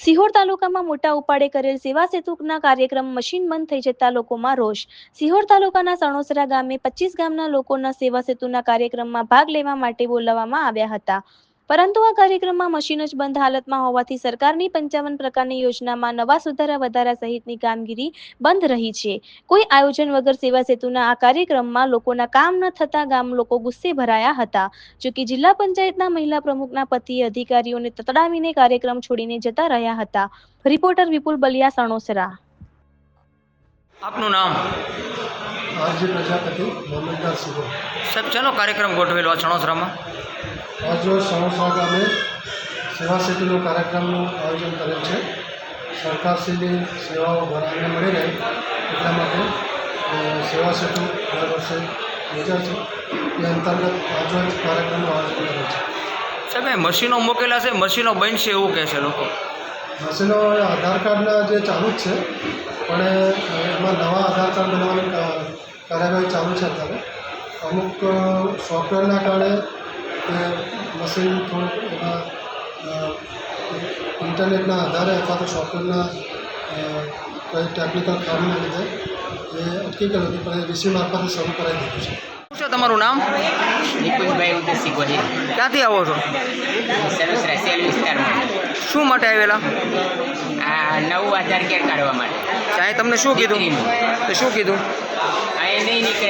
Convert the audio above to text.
સિહોર તાલુકામાં મોટા ઉપાડે કરેલ સેવા સેતુના કાર્યક્રમ મશીન બંધ થઈ જતા લોકોમાં રોષ. સિહોર તાલુકાના સણોસરા ગામે પચીસ ગામના લોકોના સેવા સેતુના કાર્યક્રમમાં ભાગ લેવા માટે બોલાવવામાં આવ્યા હતા. પરંતુ આ કાર્યક્રમમાં મશીન જ બંધ હાલતમાં હોવાથી સરકારની પંચાવન પ્રકારની યોજનામાં નવા સુધારા વધારા સહિતની કામગીરી બંધ રહી છે. કોઈ આયોજન વગર સેવા સેતુના આ કાર્યક્રમમાં લોકોના કામ ન થતા ગામ લોકો ગુસ્સે ભરાયા હતા. જોકે જિલ્લા પંચાયતના મહિલા પ્રમુખના પતિ અધિકારીઓને તતડાવીને કાર્યક્રમ છોડીને જતા રહ્યા હતા. રિપોર્ટર વિપુલ બલિયા સણોસરા. આપનું નામ? આરજી પ્રજાપતિ મોહમ્મદદાર સાહેબ ચાલો કાર્યક્રમ ગોઠવેલો આ આજરોજ સણસા ગામે સેવા સેતુનો કાર્યક્રમનું આયોજન કરેલ છે. સરકારશ્રીની સેવાઓ ભરાઈને મળી રહે એટલા માટે સેવા સેતુ દર વર્ષે યોજાય છે. એ અંતર્ગત આજરોજ કાર્યક્રમનું આયોજન કરેલ છે. સાહેબ મશીનો મૂકેલા છે મશીનો બનશે એવું કહે છે લોકો. મશીનો આધાર કાર્ડના જે ચાલુ જ છે પણ એમાં નવા આધાર કાર્ડ બનાવવાની કાર્યવાહી ચાલુ છે અત્યારે. અમુક સોફ્ટવેરના કારણે મશીન થોડુંક એમાં ઇન્ટરનેટના આધારે અથવા તો સોફ્ટવેરના કોઈ ટેકનિકલ ખામીના લીધે એ અટકી ગયું હતું પણ એ રિસીવ મારફતે શરૂ કરાવી દીધું છે. શું છે તમારું નામ? નિકુંજભાઈ ઉદયસિંહ ગોહિલ. ક્યાંથી આવો છો? સરસ સેલ વિસ્તારમાં. શું માટે આવેલા? આ નવું આધાર કાર્ડ કાઢવા માટે. ત્યાં તમને શું કીધું. તો શું કીધું? આ એ નહીં નીકળે.